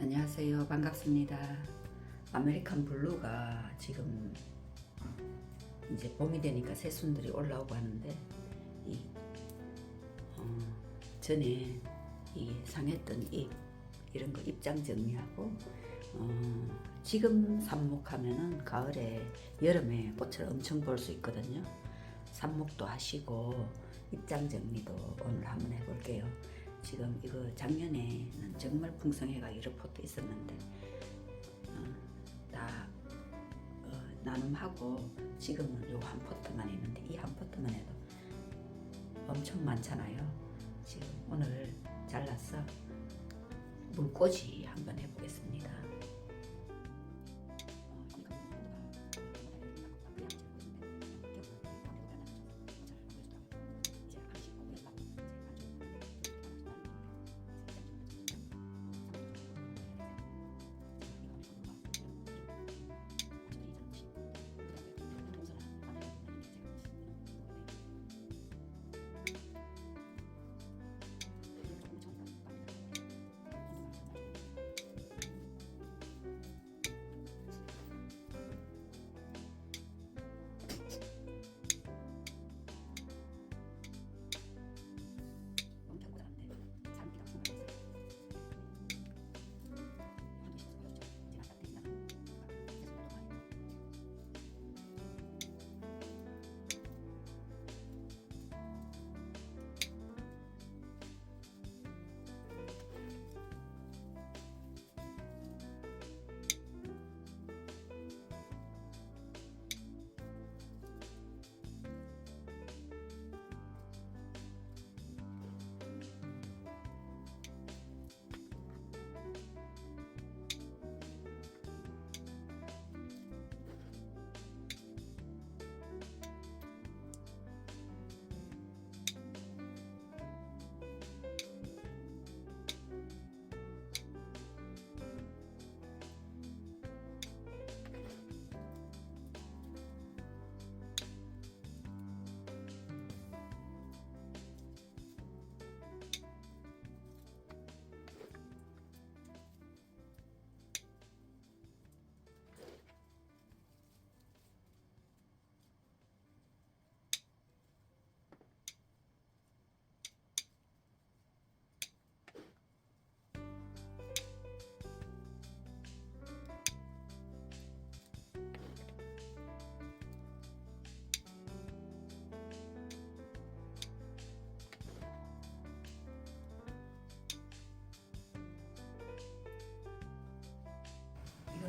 안녕하세요. 반갑습니다. 아메리칸 블루가 지금 이제 봄이 되니까 새순들이 올라오고 하는데 이 어, 전에 이 상했던 잎 이런 거 입장 정리하고 어, 지금 삽목하면은 가을에 여름에 꽃을 엄청 볼 수 있거든요. 삽목도 하시고 입장 정리도 오늘 한번 해볼게요. 지금 이거 작년에는 정말 풍성해가 이런 포트 있었는데 어, 다 어, 나눔하고 지금은 요 한 포트만 있는데 이 한 포트만 해도 엄청 많잖아요. 지금 오늘 잘라서 물꽂이 한번 해보겠습니다.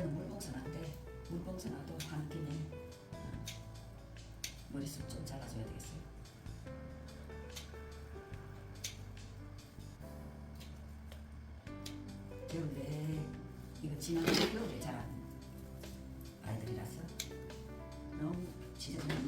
이거는 물봉선한데 물봉선화도. 어, 머리숱 좀 잘라줘야 되겠어요. 겨울에 이거 지난 겨울에 자란 아이들이라서? 너무. 지저분해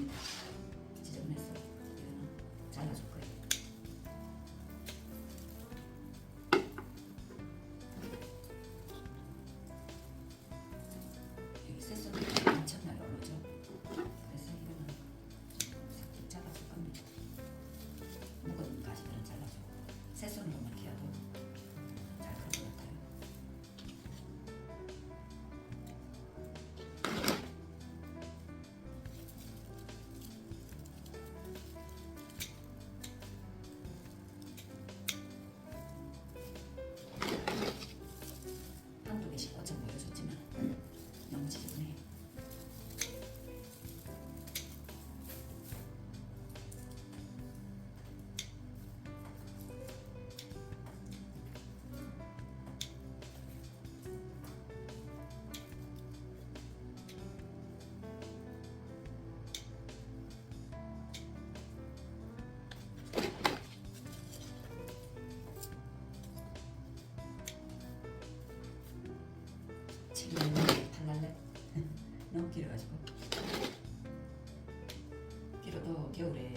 겨울에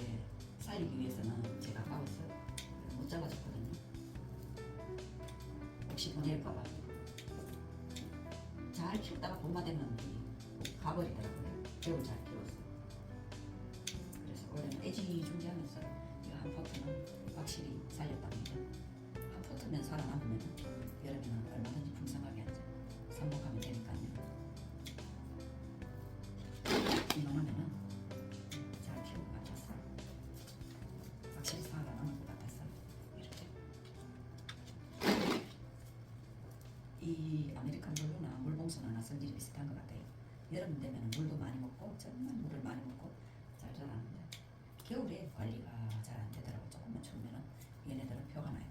살리기 위해서는 제가 아까워서 못 잘라줬거든요. 혹시 보낼까봐. 잘 키우다가 봄마 되면 이 가버리더라고요. 겨울 잘 키워서. 그래서 올해는 애지중지하면서 한 포트는 확실히 살렸답니다. 한 포트면 살아남으면 여름에는 얼마든지 풍성하게 이 여름 되면 물도 많이 먹고 정말 물을 많이 먹고 잘 자라는데 겨울에 관리가 잘 안 되더라고. 조금만 추우면은 얘네들은 표가 나요.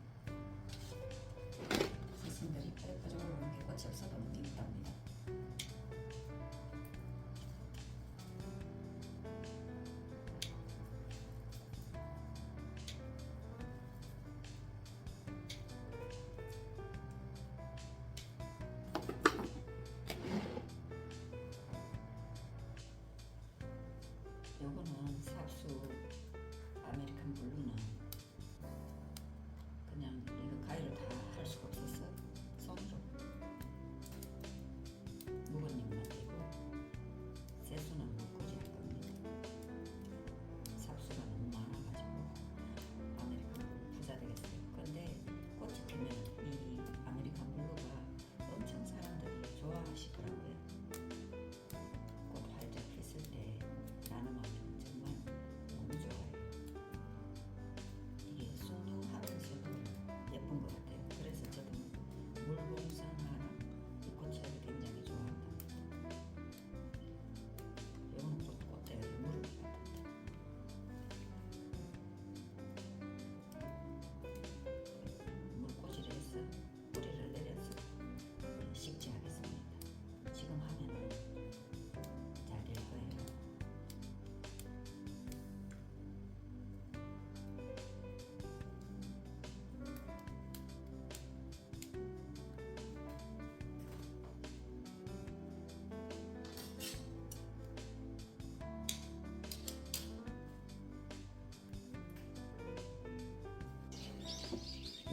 스승들이 뾰족뾰족으로 이렇게 꽃이 없어도 너무 이쁘답니다.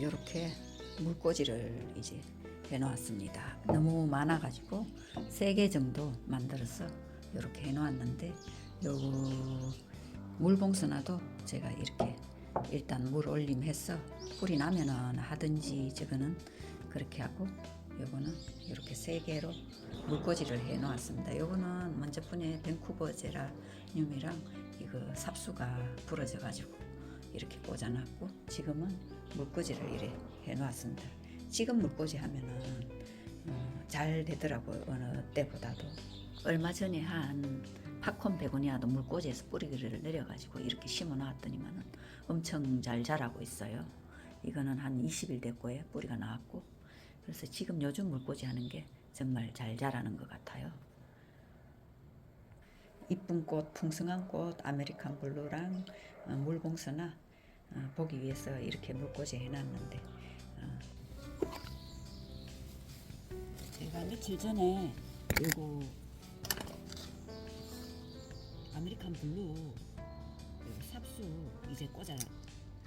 이렇게 물꽂이를 이제 해놓았습니다. 너무 많아가지고 세 개 정도 만들어서 이렇게 해놓았는데 요 물봉선화도 제가 이렇게 일단 물 올림해서 뿌리 나면은 하든지 저거는 그렇게 하고 요거는 이렇게 세 개로 물꽂이를 해 놓았습니다. 요거는 먼저 분에 밴쿠버 제라늄이랑 이거 삽수가 부러져 가지고 이렇게 꽂아 놨고 지금은 물꽂이를 이래 해 놓았습니다. 지금 물꽂이 하면은 어, 잘 되더라고요. 어느 때보다도 얼마 전에 한 팝콘 베고니아도 물꽂이에서 뿌리를 내려가지고 이렇게 심어 놨더니만은 엄청 잘 자라고 있어요. 이거는 한 20일 됐고요. 뿌리가 나왔고 그래서 지금 요즘 물꽂이 하는 게 정말 잘 자라는 것 같아요. 이쁜 꽃, 풍성한 꽃, 아메리칸 블루랑 어, 물봉선화 어, 보기 위해서 이렇게 물꽂이 해놨는데 어, 제가 며칠 전에 요거 아메리칸 블루 요거 삽수 이제 꽂아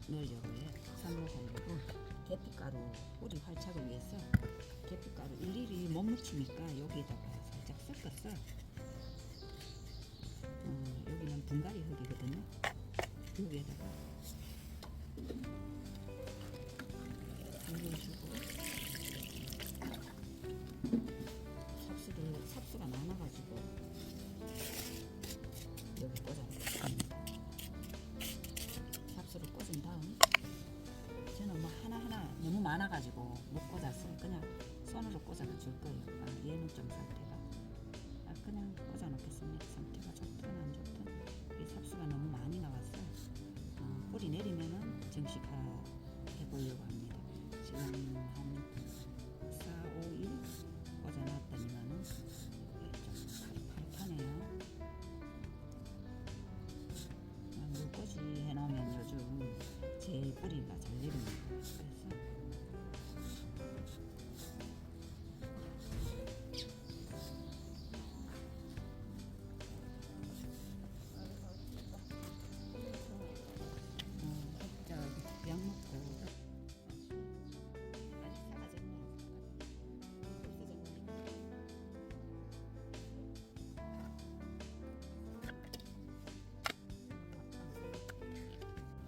넣으려고요. 삶아가지고 계피가루 뿌리 활착을 위해서 계피가루 일일이 못 묻히니까 여기에다가 살짝 섞었어. 어, 여기는 분갈이 흙이거든요. 여기에다가 꽂아놨습니다. 삽수를 꽂은 다음 저는 뭐 하나하나 너무 많아가지고 못 꽂아서 그냥 손으로 꽂아 줄 거예요. 아, 얘는 좀 상태가 아, 그냥 꽂아 놓겠습니다. 상태가 좋든 안 좋든 이 삽수가 너무 많이 나왔어. 어, 뿌리 내리면 내립니다.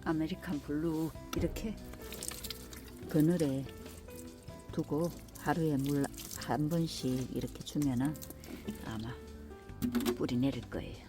아메리칸 블루 이렇게 그늘에 두고 하루에 물 한 번씩 이렇게 주면은 아마 뿌리 내릴 거예요.